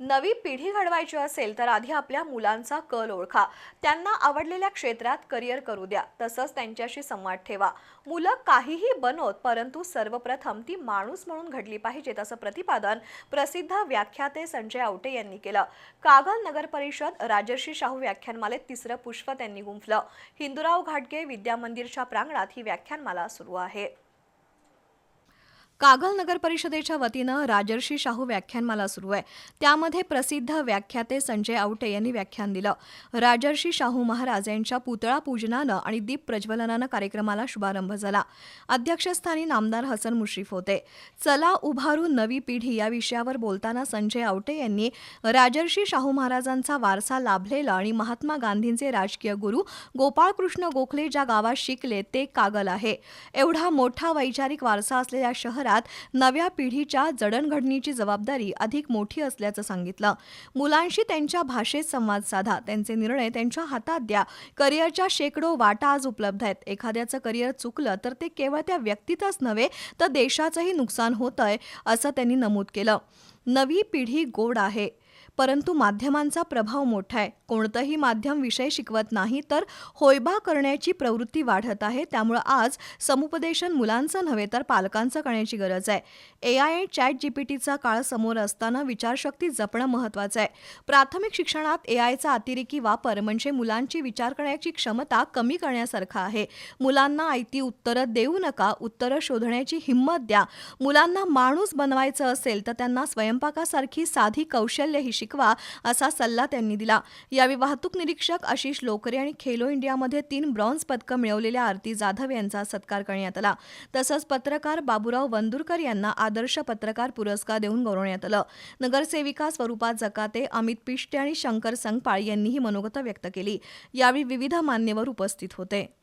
नवी पिढी घडवायची असेल तर आधी आपल्या मुलांचा कल ओळखा. त्यांना आवडलेल्या क्षेत्रात करिअर करू द्या. तसंच त्यांच्याशी संवाद ठेवा. मुलं काहीही बनवत परंतु सर्वप्रथम ती माणूस म्हणून घडली पाहिजेत असं प्रतिपादन प्रसिद्ध व्याख्याते संजय आवटे यांनी केलं. कागल नगर परिषद राजर्षी शाहू व्याख्यानमालेत तिसरं पुष्प त्यांनी गुंफलं. हिंदुराव घाटगे विद्या मंदिरच्या प्रांगणात ही व्याख्यानमाला सुरू आहे. कागल नगर परिषदेच्या वतीनं राजर्षी शाहू व्याख्यानमाला सुरू आहे. त्यामध्ये प्रसिद्ध व्याख्याते संजय आवटे यांनी व्याख्यान दिलं. राजर्षी शाहू महाराज यांच्या पुतळा पूजनानं आणि दीप प्रज्वलनानं कार्यक्रमाला शुभारंभ झाला. अध्यक्षस्थानी नामदार हसन मुश्रीफ होते. चला उभारू नवी पिढी या विषयावर बोलताना संजय आवटे यांनी राजर्षी शाहू महाराजांचा वारसा लाभलेला आणि महात्मा गांधींचे राजकीय गुरु गोपाळकृष्ण गोखले ज्या गावात शिकले ते कागल आहे. एवढा मोठा वैचारिक वारसा असलेल्या शहरात नव्या पिढीच्या जडणघडणीची जबाबदारी अधिक मोठी असल्याचं सांगितलं. मुलांशी त्यांच्या भाषेत संवाद साधा त्यांचे निर्णय त्यांच्या हातात द्या. करिअरच्या शेकडो वाटा आज उपलब्ध आहेत. एखाद्याचं करिअर चुकलं तर ते केवळ त्या व्यक्तीतच नव्हे तर देशाचंही नुकसान होतंय असं त्यांनी नमूद केलं. नवी पिढी गोड आहे. परंतु माध्यमांचा प्रभाव मोठा आहे. कोणतंही माध्यम विषय शिकवत नाही तर होयबा करण्याची प्रवृत्ती वाढत आहे. त्यामुळं आज समुपदेशन मुलांचं नव्हे तर पालकांचं करण्याची गरज आहे. ए आय चॅट जीपीटीचा काळ समोर असताना विचारशक्ती जपणं महत्त्वाचं आहे. प्राथमिक शिक्षणात ए आयचा अतिरेकी वापर म्हणजे मुलांची विचार करण्याची क्षमता कमी करण्यासारखा आहे. मुलांना आयती उत्तरं देऊ नका उत्तरं शोधण्याची हिंमत द्या. मुलांना माणूस बनवायचं असेल तर त्यांना स्वयंपाकासारखी साधी कौशल्यही शिकवा असा सल्ला त्यांनी दिला. यावेळी वाहतूक निरीक्षक आशिष लोकरे आणि खेलो इंडियामध्ये तीन ब्रॉन्झ पदकं मिळवलेल्या आरती जाधव यांचा सत्कार करण्यात आला. तसंच पत्रकार बाबूराव वंदुरकर यांना आदर्श पत्रकार पुरस्कार देऊन गौरवण्यात आलं. नगरसेविका स्वरूपा जकाते अमित पिष्टे आणि शंकर संगपाळ यांनीही मनोगत व्यक्त केली. यावेळी विविध मान्यवर उपस्थित होते.